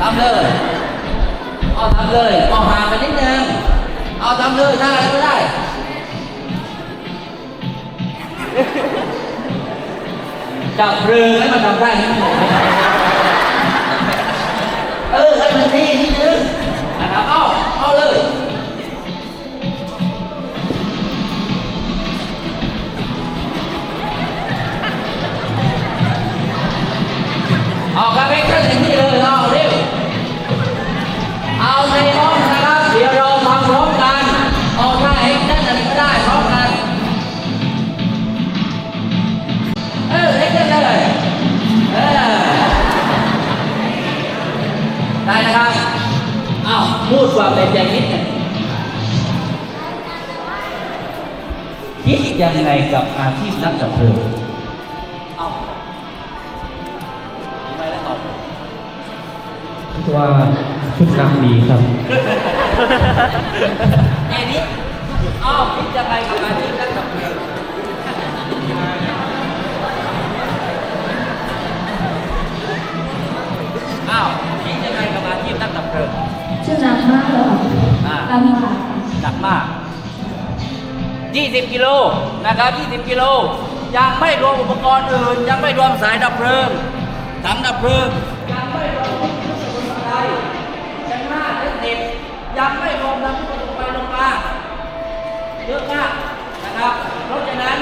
ทำเลย เอาทำเลยเอาหางไปนิดนึงเอาทำเลยถ้าอะไรก็ได้จับเรือให้มันทำได้นิดนึงเออให้มันที่นิดนึงนะครับเอาเอาเลยาวพูดความในใจนิดหนึงคิดยังไงกับอาชีพนักดับเพลิงเอาไมแล้วตอบคิดว่าชุดนักดีครับแค่นี้อ้าวคิดจะไปกับอาชีพนักดับเพลิงอ้าวคิดจะไปกับอาชีพนักดับเพลิง ชื่อหนักมากเลยอ่าตามค่ะหนักมาก 20 กิโลนะครับ 20 กิโล ยังไม่รวมอุปกรณ์อื่น ยังไม่รวมสายดับเพลิงถังดับเพลิง ยังไม่รวมที่จะบนบันไดยังหน้าเทคนิคยังไม่รวมน้ำที่ลงไปลงมาเยอะมากนะครับ เพราะฉะนั้น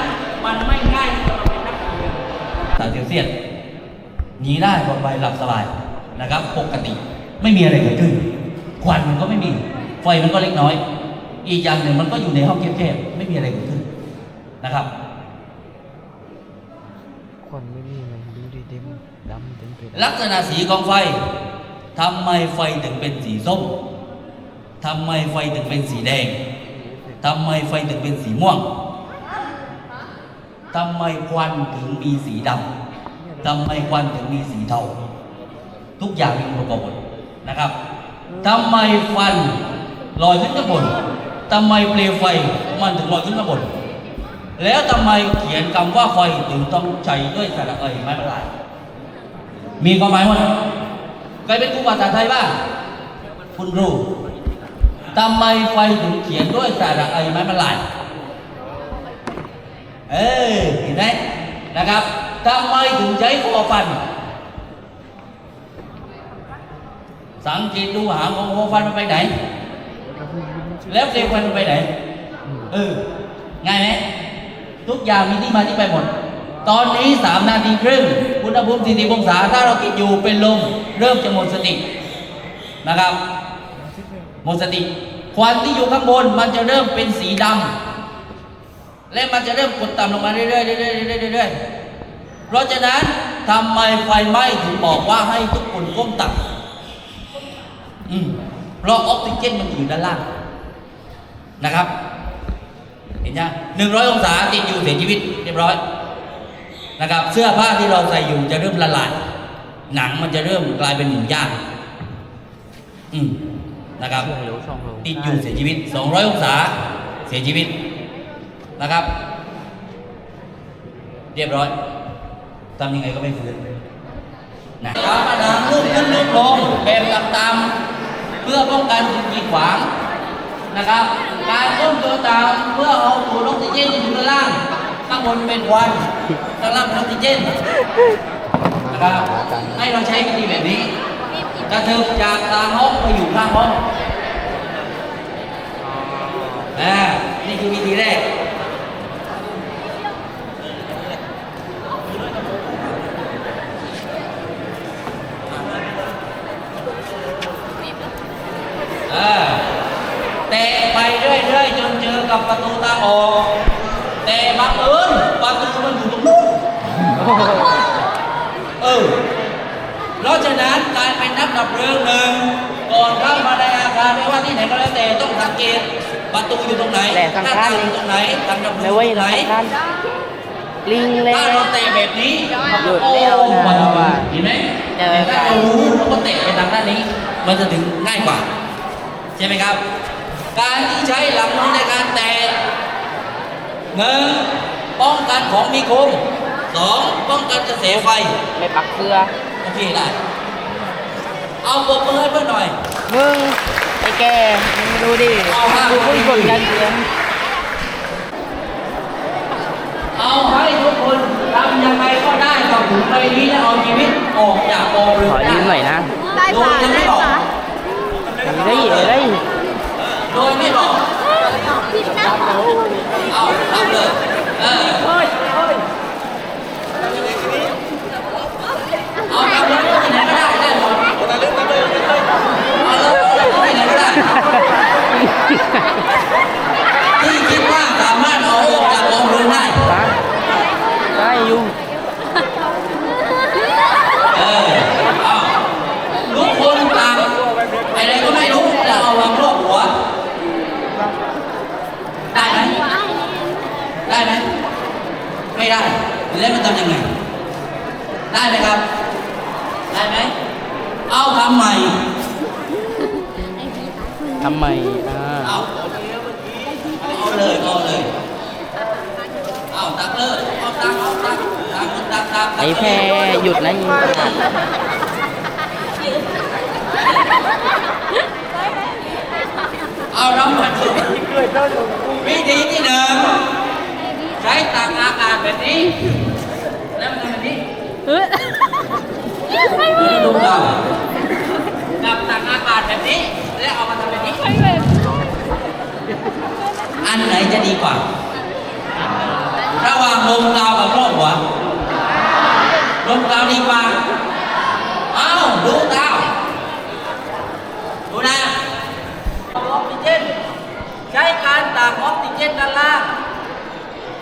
มันไม่ง่ายที่จะมาเป็นนักดับเพลิงสารเซลเซียสหนีได้ปลอดภัยหลับสบายนะครับ ปกติไม่มีอะไรเกิดขึ้น ควันมันก็ไม่มี ไฟมันก็เล็กน้อย อีกอย่างหนึ่งมันก็อยู่ในห้องแคบๆไม่มีอะไรเกิดขึ้นนะครับควันไม่มีมันดูดิเต็มดำเต็มเพชรลักษณะสีของไฟทำไมไฟถึงเป็นสีส้มทำไมไฟถึงเป็นสีแดงทำไมไฟถึงเป็นสีม่วงทำไมควันถึงมีสีดำทำไมควันถึงมีสีเทา ทุกอย่างมีองค์ประกอบหมดนะครับ ทำไมควันลอยขึ้นข้างบนทำไมเปลวไฟมันถึงลอยขึ้นข้างบน แล้วทำไมเขียนคำว่าไฟถึงต้องใช้ด้วยสระเอยไม้บรรลัยมีความหมายว่าใครเป็นครูภาษาไทยบ้างคุณครูทำไมไฟถึงเขียนด้วยสระไอไม้มันลายเออเห็นไหมนะครับทำไมถึงใช้คอฟัน สังเกตดูหางของคอฟันมันไปไหน แล้วเซลล์ฟันมันไปไหน เออ ง่ายไหม ทุกอย่างมีที่มาที่ไปหมด ตอนนี้3นาทีครึ่งอุณหภูมิ40องศา ถ้าเราคิดอยู่เป็นลม เริ่มจะหมดสติ นะครับ หมดสติ ควันที่อยู่ข้างบนมันจะเริ่มเป็นสีดำ และมันจะเริ่มกดต่ำลงมาเรื่อยๆเรื่อยๆเรื่อยๆเรื่อยๆเพราะฉะนั้นทำไมไฟไหม้ถึงบอกว่าให้ทุกคนก้มต่ำ เพราะออกซิเจนมันอยู่ด้านล่างนะครับ เห็นยังหนึ่งร้อยองศาติดอยู่เสียชีวิตเรียบร้อยนะครับ เสื้อผ้าที่เราใส่อยู่จะเริ่มละลายหนังมันจะเริ่มกลายเป็นหมูย่างอืมนะครับติดอยู่เสียชีวิต 200 องศาเสียชีวิตนะครับ เรียบร้อยทำยังไงก็ไม่ฟื้นนะยามาดามลูกขึ้นลูกลงแบบต่ำๆ เพื่อป้องกันสิ่งกีดขวางนะครับ การก้มตัวต่ำเพื่อเอาสูดออกซิเจนที่อยู่ด้านล่างข้างบนเป็นควันข้างล่างเป็นออกซิเจนนะครับให้เราใช้วิธีแบบนี้กระเทิบจากกลางห้องไปอยู่ข้างห้องอ่านี่คือวิธีแรก อ่า เตะไปเรื่อยๆจนเจอกับประตูทางออกแต่บังเอิญประตูมันอยู่ตรงนู้นเออเพราะฉะนั้นการเป็นนักดับเพลิงหนึ่งก่อนเข้ามาในอาคารไม่ว่าที่ไหนก็แล้วแต่ต้องสังเกตประตูอยู่ตรงไหนแหล่หน้าข้างๆ ต่างอยู่ตรงไหนทางดับเพลิไม่งอไว้ยู่ตรงหไหลันงกันลิงเลยถ้าเราเตะแบบนี้หยุดโอ้แล้วนะมันว่าเห็นไหมเจอแต่ถ้ากันเรารู้เราก็เตะไปทางด้านนี้ มันจะถึงง่ายกว่า ใช่ไหมครับ การที่ใช้หลังมือในการแตะหนึ่งป้องกันของมีคมสองป้องกันกระแสไฟไม่ปักเสื้อโอเคได้เอาปรบมือให้เพื่อนหน่อยมึงไอ้แกมึงดูดิเอาห้ากูคุยกดกันเสียงเอาให้ทุกคนทำยังไงก็ได้กับถุงใบนี้และเอาชีวิตออกจากกองเรือขอยืมหน่อยนะได้โดจ้ะยจะไม่ได้บอกจ้ะได้ได้ โดยไม่บอกผิดนะเอาทำเลยเออเอาทำเลยที่ไหนก็ได้ได้หมดเอาเลยเอาเลยที่ไหนก็ได้ ที่คิดว่าสามารถเอาออกจากกองเรือได้ ปะได้อยู่ เออเอาทุกคนต่างอะไรก็ไม่รู้แล้วเอาวางรอบหัว ได้ไหม ได้ไหม ไม่ได้ แล้วมัน ทำยังไง ได้ไหมครับ ได้ไหม เอาทำใหม่ทำไมอ่าเอาเอาเลยเอาเลยเอาตักเลยเอาตักเอาตักตักตักตักไอ้แพรหยุดนะยิงประกาศเอาเรามาดูวิธีที่หนึ่งใช้ตักอากาศแบบนี้ แล้วมันทำแบบนี้ เฮ้ยไม่ดูเรากับตักอากาศแบบนี้ แล้วเอามาทำแบบนี้ อันไหนจะดีกว่า ระหว่างลมกาวกับรอบหัวลมกาวดีกว่า เอ้าดูกาวดูนะออกซิเจนใช้การตักออกซิเจนด้านล่าง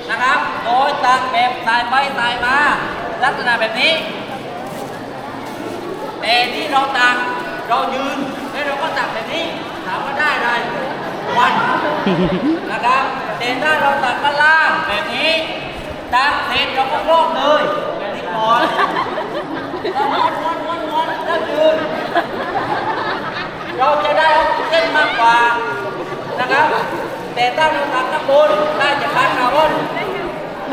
นะครับ โดยตักแบบสายไปสายมา ลักษณะแบบนี้ แต่ที่เราตักเรายืนแล้วเราก็ตักแบบนี้ถามว่าได้อะไรวันนะครับแต่ถ้าเราตักด้านล่างแบบนี้ตักเสร็จเราก็โลกเลยแบบนี้ก่อนแล้วม้วนม้วนม้วนม้วนแล้วยืนเราจะได้ออกซิเจนมากกว่านะครับ แต่ถ้าเราตักข้างบนได้จากกาซคาร์บอน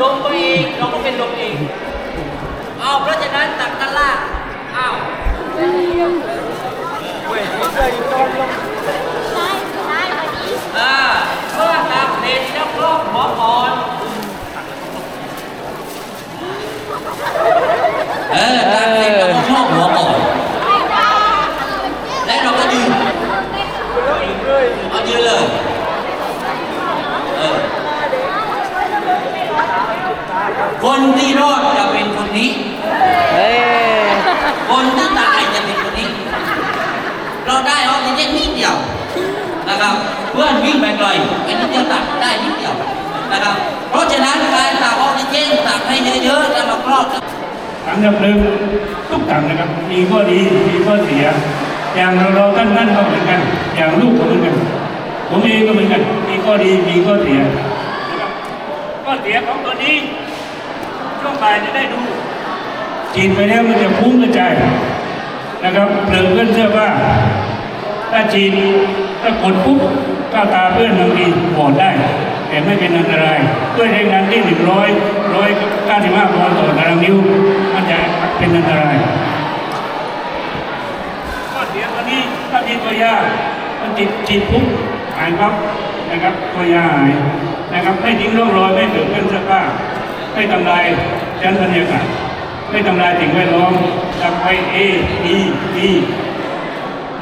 ลงไปอีกเราก็เป็นลมอีก อาเพราะฉะนั้นตักกันล่างอ้าวอ่าเพื่อตักเสร็จแล้วครอบหัวก่อนเออตักเสร็จแล้วก็ครอบหัวก่อนแล้วเราก็ยืนเอายืนเลยเออคนที่รอดจะเป็นคนนี้ เฮ้ย คนที่ตายจะเป็นคนนี้ เราได้ออกซิเจนนิดเดียวนะครับ เพื่อน วิ่งไปไกลอันนี้จะตักได้นิดเดียวนะครับ เพราะฉะนั้นการตักออกซิเจนตักให้เยอะๆแล้วมาครอบถังดับเพลิงทุกถังนะครับ มีข้อดีมีข้อเสีย อย่างเราเราท่านท่านก็เหมือนกัน อย่างลูกก็เหมือนกัน ผมเองก็เหมือนกัน มีข้อดีมีข้อเสียนะครับข้อเสียของตัวนี้ช่วงบ่ายจะได้ดูฉีดไปแล้วมันจะพุ่งกระจายนะครับเพลิงเพื่อนเสื้อผ้าถ้าฉีดถ้ากดปุ๊บ ก้าวตาเพื่อนบางทีบอดได้ แต่ไม่เป็นอันตราย ด้วยแรงดันที่หนึ่งร้อยร้อยเก้าสิบห้าปอนด์ต่อตารางนิ้วมันจะเป็นอันตรายข้อเสียตัวนี้ถ้ามีตัวยามันจิตจิตปุ๊บหายปั๊บนะครับตัวยาหายนะครับไม่ทิ้งร่องรอยไม่เกิดเป็นเสื้อผ้าไม่ทำลายชั้นบรรยากาศไม่ทำลายสิ่งแวดล้อมจับไปเอดีดี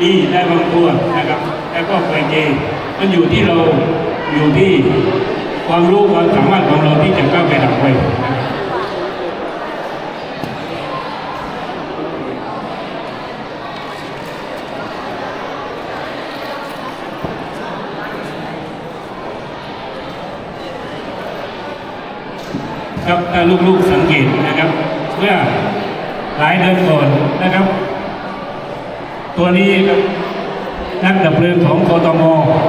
ดีได้บางตัวนะครับ แล้วก็ไปเจ มันอยู่ที่เราอยู่ที่ความรู้ความสามารถของเราที่จะก้าวไปดับไฟครับถ้าลูกๆสังเกตนะครับเมื่อหลายเดือนก่อนนะครับ ตัวนี้ครับ นักดับเพลิงของกทม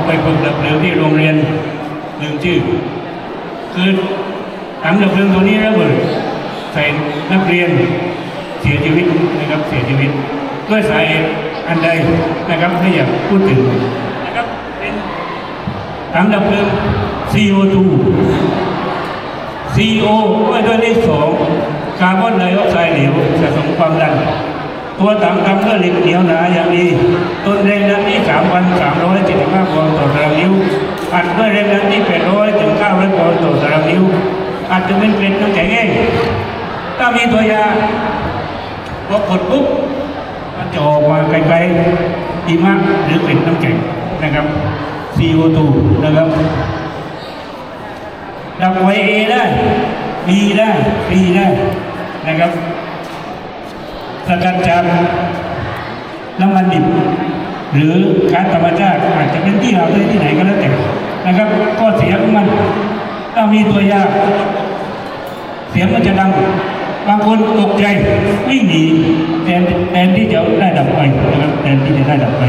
ไปฝึกดับเพลิงที่โรงเรียนลืมชื่อ คือถังดับเพลิงตัวนี้ระเบิดใส่นักเรียนเสียชีวิตนะครับเสียชีวิต ด้วยสาเหตุอันใดนะครับไม่อยากพูดถึงนะครับเป็นถังดับเพลิง CO2 CO ไว้ด้วยเลขสองคาร์บอนไดออกไซด์เหลวสะสมความดัน ตัวต่างกำก็เหล็กเดียวนาอย่างดีต้นแรงนั้นนี่สามพันสามร้อยเจ็ดสิบห้าปอนด์ต่อตารางนิ้วอัดด้วยแรงนั้นนี่แปดร้อยถึงเก้าร้อยปอนด์ต่อตารางนิ้วอัดจะเป็นเกล็ดน้ำแข็งเองถ้ามีตัวยาพอกดปุ๊บมันจะออกมาไกลๆหิมากหรือเกล็ดน้ำแข็งนะครับ CO2 นะครับดับไว้ A ได้ B ได้ C ได้นะครับ สกัดจากน้ำมันดิบ หรือการธรรมชาติอาจจะเป็นที่เราได้ที่ไหนก็แล้วแต่นะครับก็เสียงมันถ้ามีตัวยาเสียงมันจะดัง บางคนตกใจวิ่งหนีแทนแทนที่จะได้ดับไฟนะครับแทนที่จะได้ดับไฟ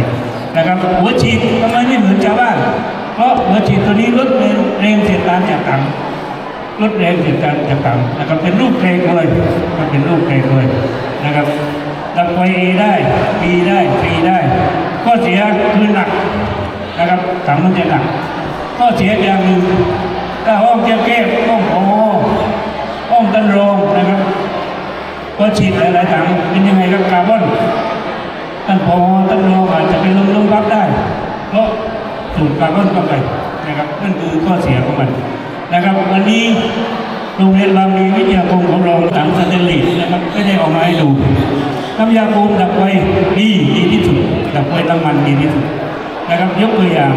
นะครับหัวฉีดทำไมไม่เหมือนชาวบ้านเพราะหัวฉีดตัวนี้ลดแรงเสียดทานจากต่ำ ลดแรงเสียดทานจากต่ำนะครับ เป็นรูปเพลงเลยมันเป็นรูปเพลงเลยนะครับดับไฟเอได้บีได้ซีได้ข้อเสียคือหนักนะครับถังมันจะหนักข้อเสียอย่างหนึ่งถ้าห้องแคบๆห้องพอห้องตันรองนะครับก็ฉีดหลายๆถังเป็นยังไงครับคาร์บอนตันพอตันรองอาจจะเป็นลมลมพับได้เพราะสูดคาร์บอนเข้าไปนะครับนั่นคือข้อเสียของมัน นะครับ วันนี้โรงเรียนบางมีวิทยาคมของเราถังสเตนเลสนะครับไม่ได้ออกมาให้ดูน้ำยาปูนดับไฟดีดีที่สุดดับไฟน้ำมันดีที่สุดนะครับยกตัวอย่าง